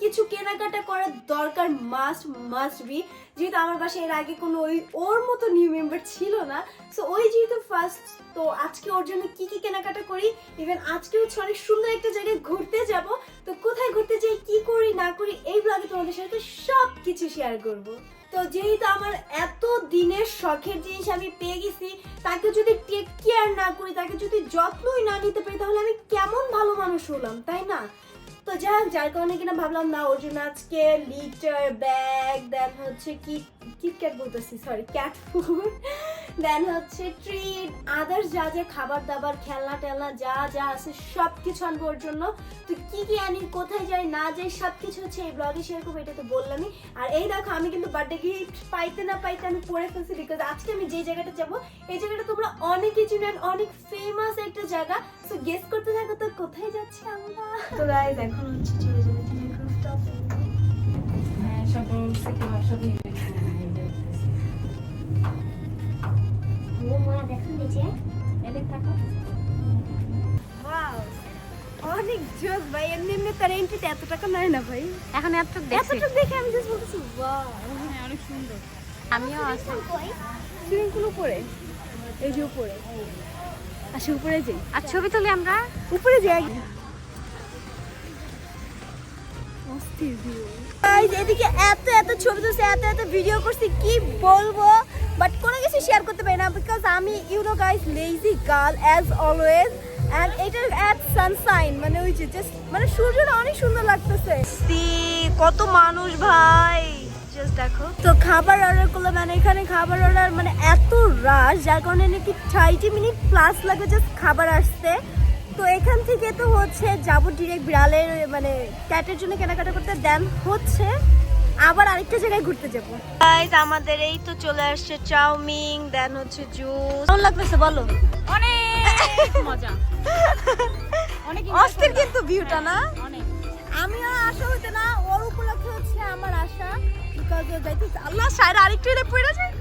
কিছু কেনাকাটা করার দরকার মাস্ট মাস্ট বি যেহেতু আমার বাসায় এর আগে কোনো ওই ওর মতো নিউ মেম্বার ছিল না। সো ওই যেহেতু ফার্স্ট তো আজকে ওর জন্য কি কি কেনাকাটা করি? ইভেন আজকে হচ্ছে অনেক সুন্দর একটা জায়গায় ঘুরতে যাব। তো কোথায় ঘুরতে যাই, কি করি, না করি, এই ব্লগে তোমাদের সাথে সব কিছু শেয়ার করব। তো যেহেতু আমার এত দিনের শখের জিনিস আমি পেয়ে গেছি তাকে যদি টেক কেয়ার না করি তাকে যদি যত্নই না নিতে পারি তাহলে আমি কেমন ভালো মানুষ হলাম তাই না? তো যাই হোক, যার কারণে কিনা ভাবলাম না ওর জন্য আজকে লিটার ব্যাগ দেন হচ্ছে কি কিটক্যাট বলতেছি সরি ক্যাট ফুড দেন হচ্ছে ট্রিট আদার্স যা যা খাবার দাবার খেলনা টেলনা যা যা আছে সব কিছু আনব ওর জন্য। তো কি কি আনি কোথায় যাই না যাই সব কিছু হচ্ছে এই ব্লগে শেয়ার করব এটা তো বললামই। আর এই দেখো আমি কিন্তু বার্থডে গিফট পাইতে না পাইতে আমি পরে ফেলছি বিকজ আজকে আমি যে জায়গাটা যাব এই জায়গাটা তোমরা অনেকেই চিনেন অনেক ফেমাস একটা জায়গা। তো গেস করতে থাকো তো কোথায় যাচ্ছি আমরা? তো গাইজ এখন হচ্ছে চলে যাবে হ্যাঁ, সব সব অনেক জোস ভাই। এমনি এমনি তার এন্ট্রিতে এত টাকা নেয় না ভাই। এখন এত দেখছি। দেখে আমি জাস্ট বলতেছি ওয়াও হ্যাঁ, অনেক সুন্দর। আমিও আছি। সুইমিং পুল উপরে। এই যে উপরে। আসে উপরে যাই আর ছবি তুলি আমরা? উপরে যাই অস্থির ভিউ এদিকে এত এত ছবি তুলছে এত এত ভিডিও করছি কি বলব? বাট কোনো কিছু শেয়ার করতে পারি না বিকজ আমি you know guys lazy girl as always and এটার অ্যাট সানশাইন মানে ওই যে জাস্ট মানে সূর্যটা অনেক সুন্দর লাগতেছে। কত মানুষ ভাই। দেখো। তো খাবার অর্ডার করলাম মানে এখানে খাবার অর্ডার মানে এত রাশ যার কারণে নাকি থার্টি মিনিট প্লাস লাগে জাস্ট খাবার আসতে। তো এখান থেকে তো হচ্ছে যাব ডিরেক্ট বিড়ালের মানে ক্যাটের জন্য কেনাকাটা করতে। দেন হচ্ছে আবার আরেকটা জায়গায় ঘুরতে যাব। গাইস আমাদের এই তো চলে আসছে চাউমিন দেন হচ্ছে জুস কেমন লাগতেছে বলো? অনেক মজা। অনেক অস্থির কিন্তু ভিউটা না? অনেক। আমি আর আশা হইতে না ওর উপলক্ষে হচ্ছে আমার আশা বিকজ ও আল্লাহ সাইড আরেকটু এলে পড়ে যায়।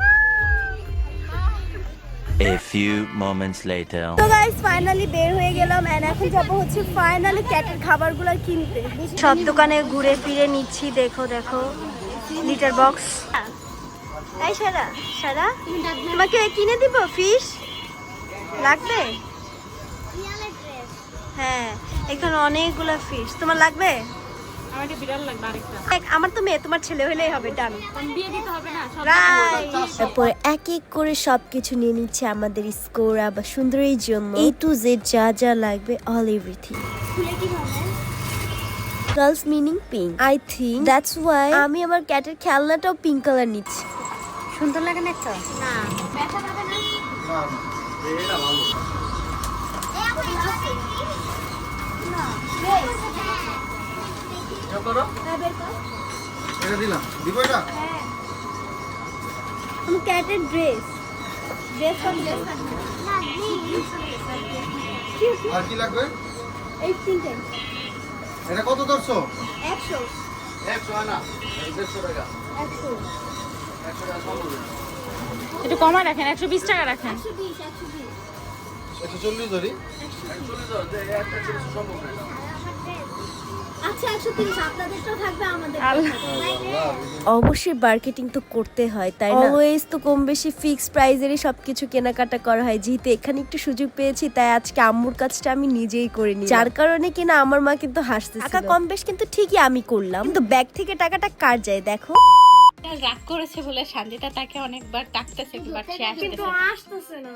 A few moments later. তো গাইস ফাইনালি বের হয়ে গেলাম এন্ড এখন যাব হচ্ছে ফাইনালি ক্যাটের খাবারগুলো কিনতে। সব দোকানে ঘুরে ফিরে নিচ্ছি দেখো দেখো। লিটার বক্স এই সারা সারা তোমাকে কিনে দিব ফিশ লাগবে? হ্যাঁ এখানে অনেকগুলো ফিশ তোমার লাগবে? আমাকে বিড়াল লাগবে আরেকটা। এক, আমার তো মেয়ে তোমার ছেলে হলেই হবে ডান। কারণ বিয়ে দিতে হবে না তারপর এক এক করে সবকিছু নিয়ে নিচ্ছে আমাদের স্কোরা বা সুন্দরীর জন্য। এ টু জেড যা যা লাগবে all everything girls meaning pink I think that's why আমি আমার ক্যাটের খেলনাটাও পিঙ্ক কালার নিচ্ছি। সুন্দর লাগে না তো এটা দিলাম দিব এটা আমি ক্যাটের ড্রেস ড্রেস আর কি লাগবে? এই তিনটে। এটা কত ধরছো? একশো। একশো আনা দেড়শো টাকা। একশো। একশো টাকা একটু কমায় রাখেন একশো বিশ টাকা রাখেন। একশো চল্লিশ ধরি। একশো চল্লিশ ধর সম্ভব না অবশ্যই মার্কেটিং তো করতে হয় তাই না? অলওয়েজ তো কম বেশি ফিক্স প্রাইজেরই সব কিছু কেনাকাটা করা হয়। যেহেতু এখানে একটু সুযোগ পেয়েছি তাই আজকে আম্মুর কাজটা আমি নিজেই করে নিই যার কারণে কিনা আমার মা কিন্তু হাসতে টাকা কম বেশ কিন্তু ঠিকই আমি করলাম। কিন্তু ব্যাগ থেকে টাকাটা কার যায় দেখো? রাগ করেছে বলে শান্তিটা তাকে অনেকবার ডাকতেছে বাট সে আসতেছে। আসতেছে না।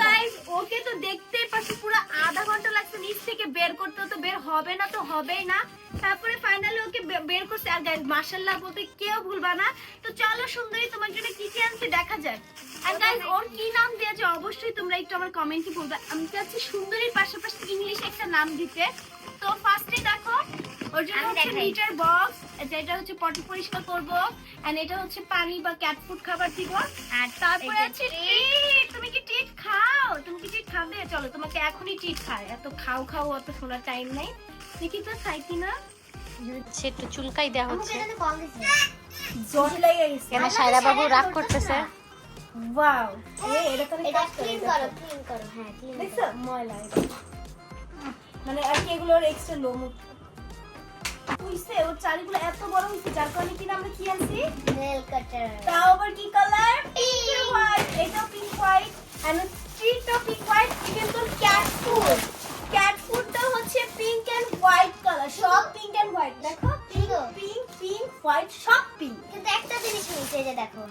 গাইস ওকে তো দেখতেই পাচ্ছি পুরো আধা ঘণ্টা লাগছে নিচ থেকে বের করতে তো বের হবে না তো হবেই না। তারপরে ফাইনালি ওকে বের করছে। আর গাইস মাশাআল্লাহ বলতে কেউ ভুলবা না। তো চলো সুন্দরী তোমার জন্য কি কি আনছি দেখা যাক। আর গাইস ওর কি নাম দিয়েছে অবশ্যই তোমরা একটু আমার কমেন্টে বলবে। আমি চাচ্ছি সুন্দরীর পাশাপাশি ইংলিশ একটা নাম দিতে। তো ফার্স্টে দেখো ওর জন্য হচ্ছে লিটার বক্স যেটা হচ্ছে পটি পরিষ্কার করব এন্ড এটা হচ্ছে পানি বা ক্যাট ফুড খাবার দিব। আর তারপরে আছে ট্রিট তুমি কি ট্রিট খাও? তুমি কি ট্রিট খাবে? চলো তোমাকে এখনই ট্রিট খাই এত খাও খাও অত শোনার টাইম নাই। দেখি তো খাই কিনা। সে একটু চুলকাই দেওয়া হচ্ছে। লেগে গেছে। কেন সায়রা বাবু রাগ করতেছে? ওয়াও এ এটা তো এটা ক্লিন করো ক্লিন করো। হ্যাঁ ক্লিন দেখছ? ময়লা মানে আর কি এগুলোর এক্সট্রা লোম হইছে ওর চারিগুলো এত বড় হইছে যার কারণে কিনা আমরা কি আনছি? নেল কাটার তাও আবার কি কালার পিঙ্ক হোয়াইট এটা পিঙ্ক হোয়াইট এন্ড ট্রিটা পিঙ্ক হোয়াইট ইভেন তোর ক্যাট ফুড ক্যাট ফুডটা হচ্ছে পিঙ্ক এন্ড হোয়াইট কালার সব পিঙ্ক এন্ড হোয়াইট দেখো পিঙ্ক পিঙ্ক পিঙ্ক হোয়াইট সব পিঙ্ক কিন্তু একটা জিনিস নিচে যে দেখো।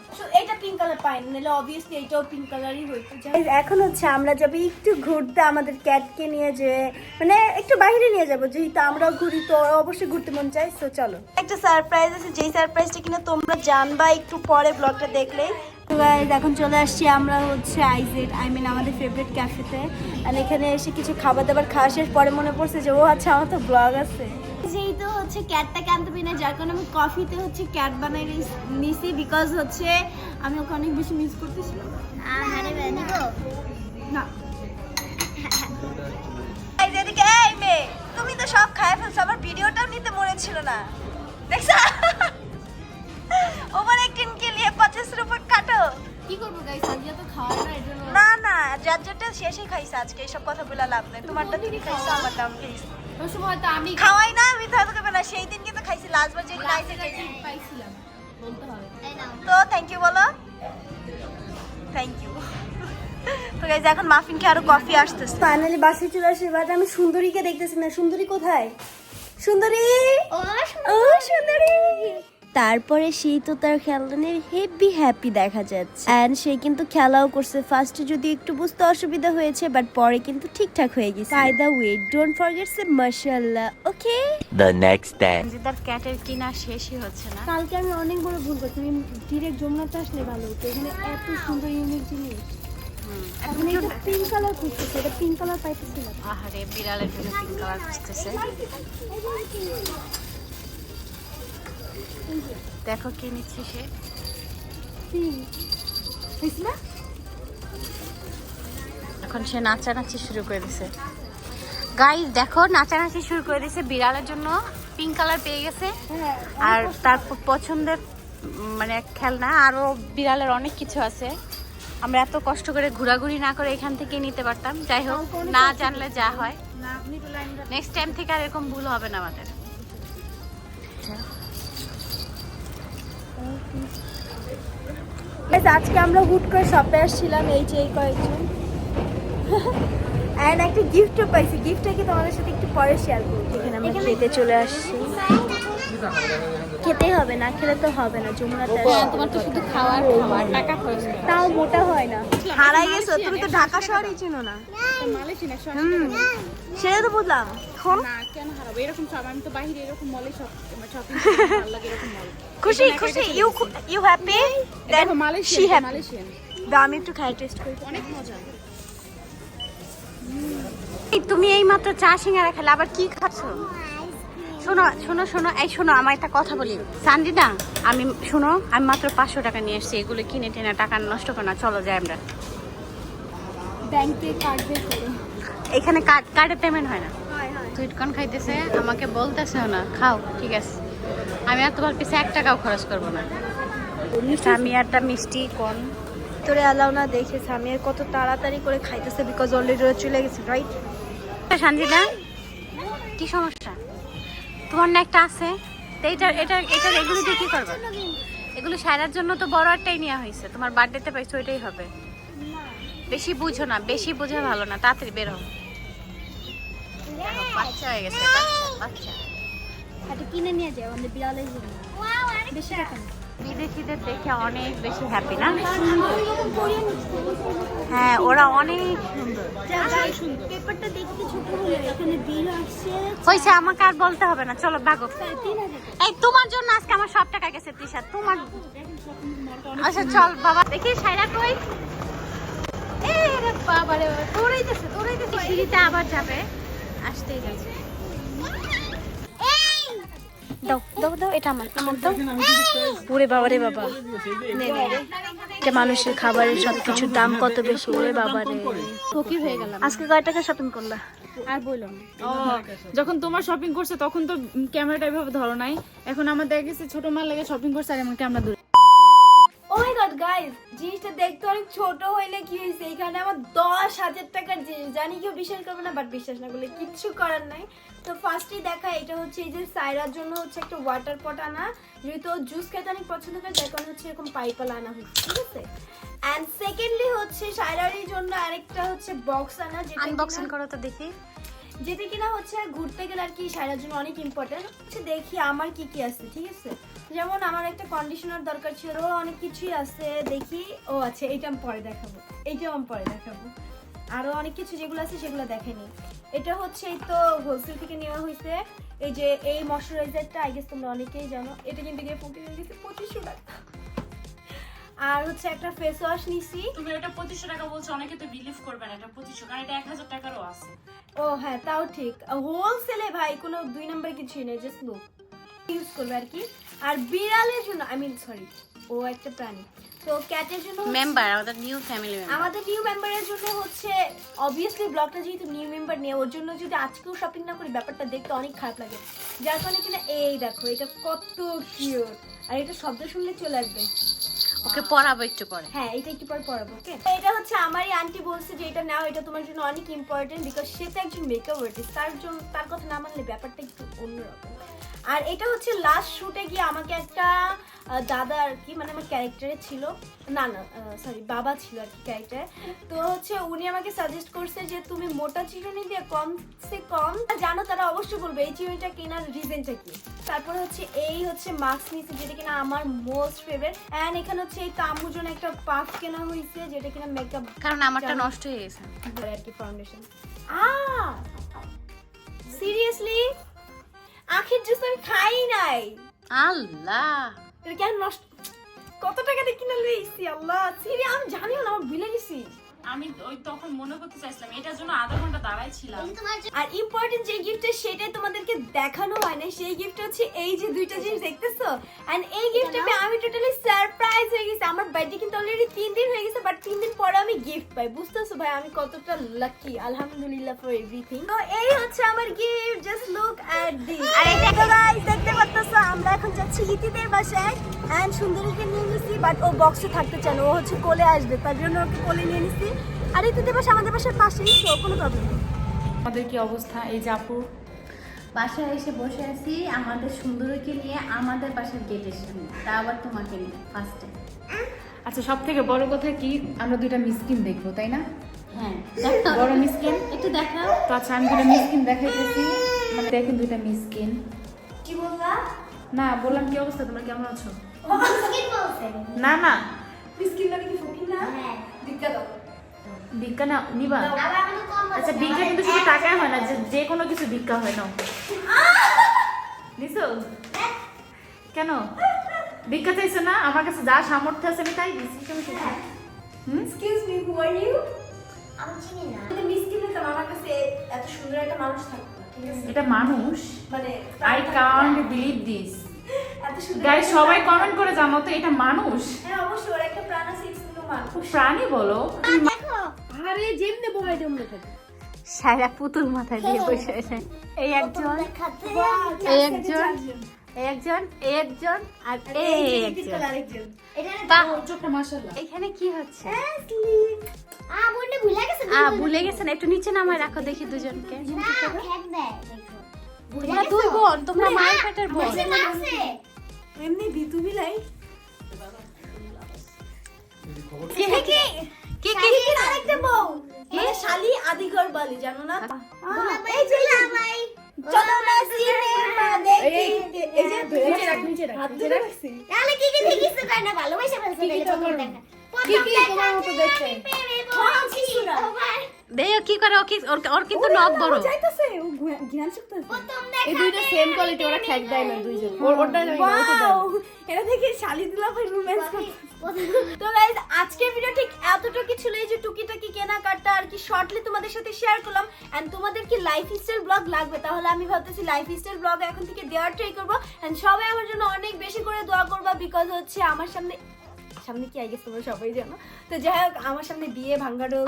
পাই নাহলে অবভিয়াসলি এটাও পিঙ্ক কালারই হইতো এখন হচ্ছে আমরা যাব একটু ঘুরতে আমাদের ক্যাটকে নিয়ে যে মানে একটু বাইরে নিয়ে যাব যেহেতু আমরাও ঘুরি তো অবশ্যই ঘুরতে মন চাই তো চলো। একটা সারপ্রাইজ আছে যেই সারপ্রাইজটা কিনা তোমরা জানবা একটু পরে ব্লগটা দেখলে। তো এখন চলে আসছি আমরা হচ্ছে আইজেড আই মিন আমাদের ফেভারিট ক্যাফেতে আর এখানে এসে কিছু খাবার দাবার খাওয়া শেষ পরে মনে পড়ছে যে ও আচ্ছা আমার তো ব্লগ আছে। যেহেতু হচ্ছে ক্যাটটাকে আনতে পারি না যার কারণে আমি কফিতে হচ্ছে ক্যাট বানাই নিছি বিকজ হচ্ছে আমি ওকে অনেক বেশি মিস করতেছিলাম। আরে নিবো। না। তুমি তো সব খায় ফেলছো আমার ভিডিওটাও নিতে মনে ছিল না। দেখছ? ওভার একদিন কে লিয়ে পঞ্চাশ রুপে কাটো। কি করব গাইস আজকে তো খাওয়া না না না যার যেটা শেষে খাইছে আজকে এইসব কথা বলে লাভ নেই। তোমারটা তুমি খাইছো আমারটা আমি খাইছি ওই সময় তো আমি খাওয়াই না না সেই দিন কিন্তু খাইছি লাস্ট বার যে খাইছে খাইছি পাইছিলাম বলতে হবে। তো থ্যাংক ইউ বলো। থ্যাংক ইউ তো গাইজ এখন মাফিনকে আরও কফি আসতেছে। ফাইনালি বাসে চলে আসে এবার আমি সুন্দরীকে দেখতেছি না। সুন্দরী কোথায়? সুন্দরী। ও সুন্দরী। তারপরে সেই তো তার খেলনা নিয়ে হেভি হ্যাপি দেখা যাচ্ছে। অ্যান্ড সে কিন্তু খেলাও করছে। ফার্স্টে যদি একটু বুঝতে অসুবিধা হয়েছে বাট পরে কিন্তু ঠিকঠাক হয়ে গেছে। By the way don't forget say মাশাআল্লাহ ওকে The next day. সঞ্জিতার ক্যাটের কিনা শেষই হচ্ছে না। কালকে আমি অনেক বড় ভুল করছি। আমি ডিরেক্ট যমুনাতে আসলে ভালো হতো। এখানে এত সুন্দর ইউনিক জিনিস। এখন এটা পিঙ্ক কালার খুঁজতেছে এটা পিঙ্ক কালার পাইতেছি না। আহারে বিড়ালের জন্য পিঙ্ক কালার খুঁজতেছে। দেখো কে নিচ্ছে সে। এখন সে নাচানাচি শুরু করে দিছে। গাইস দেখো নাচানাচি শুরু করে দিছে। বিড়ালের জন্য পিঙ্ক কালার পেয়ে গেছে। হ্যাঁ আর তার পছন্দের মানে খেলনা আরও বিড়ালের অনেক কিছু আছে। আমরা এত কষ্ট করে ঘোরাঘুরি না করে এখান থেকে নিতে পারতাম। যাই হোক না জানলে যা হয়। নেক্সট টাইম থেকে আর এরকম ভুল হবে না আমাদের। আজকে আমরা হুট করে শপে আসছিলাম এই যে এই কয়েকজন। অ্যান্ড একটা গিফটও পাইছি। গিফটটা কি তোমাদের সাথে একটু পরে শেয়ার করব? এখানে আমরা খেতে চলে আসছি। খেতেই হবে না খেলে তো হবে না যমুনাতে। তোমার তো শুধু খাওয়ার খাওয়ার টাকা খরচ তাও মোটা হয় না। হারাই গেছো তুমি তো ঢাকা শহরই চিনো না। সেটা তো বুঝলাম। না কেন হারাবো? এরকম সব আমি তো বাইরে এরকম মলে সব শপিং ভালো লাগে এরকম মল খুশি খুশি you you happy then she happy Malaysian আমি একটু খাই টেস্ট করি। অনেক মজা। এই, তুমি এই মাত্র চা সিঙ্গারা খেলে আবার কি খাচ্ছ? শোনো শোনো শোনো এই শোনো আমার একটা কথা বলি। সানজিদা আমি শোনো আমি মাত্র পাঁচশো টাকা নিয়ে এসেছি এগুলো কিনে টেনে টাকা নষ্ট করো না চলো যাই আমরা। ব্যাংক কার্ড এখানে কার্ড কার্ডে পেমেন্ট হয় না। হয় খাইতেছে? আমাকে বলতেছেও না। খাও ঠিক আছে। আমি আর তোমার পিছে এক টাকাও খরচ করব না। একটা মিষ্টি কর্ন তোরে অ্যালাউ না দেখে সামিয়ার কত তাড়াতাড়ি করে খাইতেছে বিকজ অলরেডি চলে গেছে রাইট সঞ্জিদা কি সমস্যা? তোমার না একটা আছে? তো এটা এটা এটা এগুলো দিয়ে কি করবে? এগুলো সারার জন্য তো বড় একটাই নেওয়া হয়েছে। তোমার বার্থডেতে পাইছো ওইটাই হবে। বেশি বুঝো না বেশি বোঝা ভালো না তাড়াতাড়ি বের বাচ্চা হয়ে গেছে বাচ্চা বাচ্চা। এটা কিনে নিয়ে যাও আমাদের বিড়ালের জন্য। বেশি টাকা না। বিদেশিদের দেখে অনেক বেশি হ্যাপি না? হ্যাঁ ওরা অনেক সুন্দর। পেপারটা দেখতে ছোট হলে এখানে বিল আসছে। হয়েছে আমাকে আর বলতে হবে না। চলো ভাগো। এই তোমার জন্য আজকে আমার সব টাকা গেছে তৃষা। তোমার আচ্ছা চল বাবা দেখি সাইরা কই? এই বাবা রে তোরাই দেছে তোরাই দেছে সিঁড়িতে আবার যাবে। আসতেই যাচ্ছে। দাও দাও দাও এটা আমার আমার দাও। ওরে বাবা রে বাবা। এটা মানুষের খাবারের সব কিছুর দাম কত বেশি? ওরে বাবা রে। ফকির হয়ে গেলাম আজকে কয় টাকা শপিং করলা? আর বলো যখন তোমার শপিং করছে তখন তো ক্যামেরাটা এভাবে ধরো নাই। এখন আমার দেখা গেছে ছোট মাল লেগে শপিং করছে আর এমন ক্যামেরা গাইস জিনিসটা দেখতে অনেক ছোট হইলে কি হয়েছে এখানে আমার দশ হাজার টাকার জিনিস। জানি কেউ বিশ্বাস করবে না বাট বিশ্বাস না করলে কিচ্ছু করার নাই। তো ফার্স্টে দেখা এটা হচ্ছে এই যে সাইরার জন্য হচ্ছে একটা ওয়াটার পট আনা। যেহেতু জুস খেতে অনেক পছন্দ করে তাই কারণে হচ্ছে এরকম পাইপাল আনা হচ্ছে ঠিক আছে? অ্যান্ড সেকেন্ডলি হচ্ছে সাইরারির জন্য আরেকটা হচ্ছে বক্স আনা যেটা আনবক্সিং করো তো দেখি। যেটা কিনা হচ্ছে, ঘুরতে গেলে আর কি সারার জন্য অনেক ইম্পর্টেন্ট হচ্ছে দেখি আমার কি কি আছে, ঠিক আছে? যেমন আমার একটা কন্ডিশনার দরকার ছিল অনেক কিছুই আছে, দেখি, ও আচ্ছা এইটা আমি পরে দেখাবো, এইটাও আমি পরে দেখাবো। আরও অনেক কিছু যেগুলো আছে সেগুলো দেখেনি। এটা হচ্ছে এই তো হোলসেল থেকে নেওয়া হয়েছে, এই যে এই ময়শ্চারাইজারটা আই গেস তোমরা অনেকেই জানো, এটা কিন্তু গিয়ে পঁচিশশো টাকা। আর হচ্ছে একটা ফেস ওয়াশ নিছি। তুমি এটা পঁচিশশো টাকা বলছো অনেকে তো বিলিভ করবে না এটা পঁচিশশো কারণ এটা এক হাজার টাকারও আছে। ও হ্যাঁ তাও ঠিক। হোলসেলে ভাই কোনো দুই নম্বর কিছুই নেই জাস্ট লুক ইউজ করবে আর কি। আর বিড়ালের জন্য আই মিন সরি ও একটা প্রাণী। তো ক্যাটের জন্য মেম্বার আমাদের নিউ ফ্যামিলি মেম্বার আমাদের নিউ মেম্বারের জন্য হচ্ছে অবভিয়াসলি ব্লগটা যেহেতু নিউ মেম্বার নিয়ে ওর জন্য যদি আজকেও শপিং না করি ব্যাপারটা দেখতে অনেক খারাপ লাগে। যার কারণে কিনা এই দেখো এটা কত কিউট আর এটা শব্দ শুনলে চলে আসবে। ওকে পড়াবো একটু পরে। হ্যাঁ এটা একটু পর পড়াবো ওকে এটা হচ্ছে আমারই আন্টি বলছে যে এটা নাও এটা তোমার জন্য অনেক ইম্পর্টেন্ট বিকজ সে তো একজন মেকআপ আর্টিস্ট তার জন্য তার কথা না মানলে ব্যাপারটা একটু অন্যরকম। আর এটা হচ্ছে লাস্ট শুটে গিয়ে আমাকে একটা দাদা আর কি মানে আমার ক্যারেক্টারে ছিল। না না সরি বাবা ছিল আর কি ক্যারেক্টার তো হচ্ছে উনি আমাকে সাজেস্ট করছে যে তুমি মোটা চিরুনি দিয়ে কম সে কম জানো তারা অবশ্যই বলবে এই চিরুনিটা কেনার রিজনটা কি? তারপর হচ্ছে এই হচ্ছে মাস্ক নিয়েছে যেটা কিনা আমার মোস্ট ফেভারিট অ্যান্ড এখানে হচ্ছে এই তাম্বুর জন্য একটা পাফ কেনা হয়েছে যেটা কিনা মেকআপ কারণ আমারটা নষ্ট হয়ে গেছে। আর কি ফাউন্ডেশন আ সিরিয়াসলি আখের জুস আমি খাই নাই। আল্লাহ। এটা কেন নষ্ট কত টাকা দিয়ে কিনে লইছি আল্লাহ? সিরি আমি জানিও না আমার ভুলে গেছি। আমি ওই তখন মনে করতে চাইছিলাম এটার জন্য আধা ঘণ্টা দাঁড়াইছিলাম। আর ইম্পর্টেন্ট যে গিফটটা সেটাই তোমাদেরকে দেখানো হয় না সেই গিফট হচ্ছে এই যে দুইটা জিনিস দেখতেছো? এন্ড এই গিফটটা পেয়ে আমি টোটালি সারপ্রাইজ হয়ে গেছি। আমার বার্থডে কিন্তু অলরেডি তিন দিন হয়ে গেছে বাট তিন দিন পরে আমি গিফট পাই। বুঝতেছো ভাই আমি কতটা লাকি আলহামদুলিল্লাহ ফর এভরিথিং তো এই হচ্ছে আমার gift just look at this আর এটা তো গাইস দেখতে পাচ্তেছো আমরা এখন যাচ্ছি ইতিদের বাসায়। এন্ড সুন্দরীকে নিয়ে নিছি বাট ও বক্সে থাকতে চান ও হচ্ছে কোলে আসবে তার জন্য ওকে কোলে নিয়ে নিছি। আর ইতিদের বাসা আমাদের বাসার পাশেই তো কোনো প্রবলেম নেই। আমাদের কি অবস্থা? এই যে আপু? বাসায় এসে বসে আছি আমাদের সুন্দরীকে নিয়ে আমাদের বাসার গেটের সামনে তা আবার তোমাকে নিয়ে ফার্স্টে আচ্ছা সব থেকে বড় কথা কি? আমরা দুইটা মিসকিন দেখব তাই না? হ্যাঁ বড় মিসকিন একটু দেখাও। তো আচ্ছা আমি দুইটা মিসকিন দেখাইতেছি। মানে দেখেন দুইটা মিসকিন কি বললা? না বললাম কি অবস্থা? তোমরা কেমন আছো? না না। মিসকিন না কি ফকির না? হ্যাঁ। ভিক্ষা দাও। ভিক্ষা না নিবা। আচ্ছা ভিক্ষা কিন্তু শুধু টাকায় হয় না যে কোনো কিছু ভিক্ষা হয় না। নিছো? কেন? ভিক্ষা চাইছো না? আমার কাছে যা সামর্থ্য আছে আমি তাই দিচ্ছি তুমি হুম? Excuse me who are you আমি চিনি না। আমি মিসকিন হতাম আমার কাছে এত সুন্দর একটা মানুষ থাকতো না, ঠিক আছে? এটা মানুষ? মানে আই কান্ট বিলিভ দিস এত সুন্দর গাইস সবাই কমেন্ট করে জানো তো এটা মানুষ? হ্যাঁ অবশ্যই ওর একটা প্রাণ আছে বলো। আরে যেমনে বহাই তেমনে থাকে। সারা পুতুল মাথায় দিয়ে বসে আছে। এই একজন এই একজন একজন একজন আর এই একজন। এখানে কি হচ্ছে? আ ভুলে গেছে আ গেছেন একটু নিচে নামায় রাখো দেখি দুজনকে। তোমরা বোন তোমরা মায়ের পেটের বোন। এমনি বিতু বিলাই। কে? কে কে? কে আরেকটা বউ। মানে শালি আদিগর বালি জানো না? এই যে ভাই। চলো না সিনেমা দেখি এই যে নিচে রাখ নিচে রাখ ধরে রাখছি। তাহলে কি কি দেখিস তো না ভালোবাসা দেখা। কি কি তোমার মতো দেখতে? কি করে? ও কি ওর ওর কিন্তু নখ বড়। যাইতাছে ও ঘ্রাণ শক্তি এই দুইটা সেম কোয়ালিটি ওরা খ্যাক দেয় না দুইজন। দেখে শালি দিলা ভাই রোম্যান্স তো গাইজ আজকের ভিডিও ঠিক এতটুকু ছিল, এই যে টুকিটাকি কেনাকাটা আর কি শর্টলি তোমাদের সাথে শেয়ার করলাম। এন্ড তোমাদের কি লাইফ স্টাইল ব্লগ লাগবে? তাহলে আমি ভাবতেছি লাইফ স্টাইল ব্লগ এখন থেকে দেওয়ার ট্রাই করব। এন্ড সবাই আমার জন্য অনেক বেশি করে দোয়া করবা বিকজ হচ্ছে আমার সামনে সামনে কি আই গেছে তোমরা সবাই জানো। তো যাই হোক আমার সামনে বিয়ে ভাঙ্গারো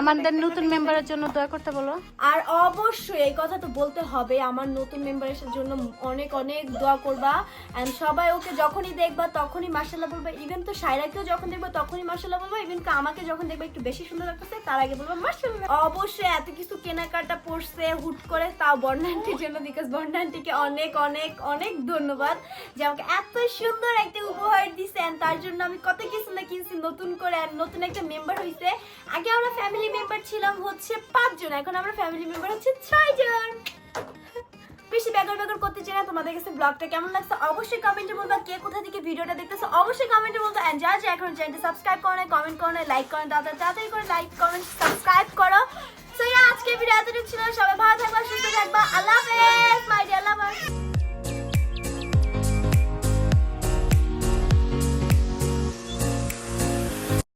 আমাদের নতুন মেম্বারের জন্য দোয়া করতে বলো। আর অবশ্যই এই কথা তো বলতে হবে আমার নতুন মেম্বারের জন্য অনেক অনেক দোয়া করবা। এন্ড সবাই ওকে যখনই দেখবা তখনই মার্শাল্লাহ বলবা। ইভেন তো সাইরাকেও যখন দেখবা তখনই মার্শাল্লাহ বলবা। ইভেন আমাকে যখন দেখবা একটু বেশি সুন্দর লাগতেছে তার আগে বলবা মার্শাল্লাহ অবশ্যই এত কিছু কেনাকাটা পড়ছে হুট করে তাও বর্ণান্তির জন্য বিকজ বর্ণান্তিকে অনেক অনেক অনেক ধন্যবাদ। যে আমাকে এত সুন্দর একটা উপহার দিছে তার জন্য আমি কত কিছু না কিনছি, নতুন করে আর নতুন একটা মেম্বার হইছে। আগে আমরা ফ্যামিলি মেম্বার ছিলাম হচ্ছে পাঁচজন, এখন আমরা ফ্যামিলি মেম্বার হচ্ছে ছয়জন। বেশি ব্যাগর ব্যাগর করতে চাই না, তোমাদের কাছে ব্লগটা কেমন লাগছে অবশ্যই কমেন্টে বলবা, কে কোথা থেকে ভিডিওটা দেখতেছো অবশ্যই কমেন্টে বলতো এন্ড যা যা এখন চ্যানেলটা সাবস্ক্রাইব করো না কমেন্ট করো না লাইক করো না তাড়াতাড়ি করে লাইক কমেন্ট সাবস্ক্রাইব করো। সো আজকে ভিডিও এতটুকু ছিল, সবাই ভালো থাকবা, সুস্থ থাকবা, আল্লাহ হাফেজ মাই ডিয়ার লাভার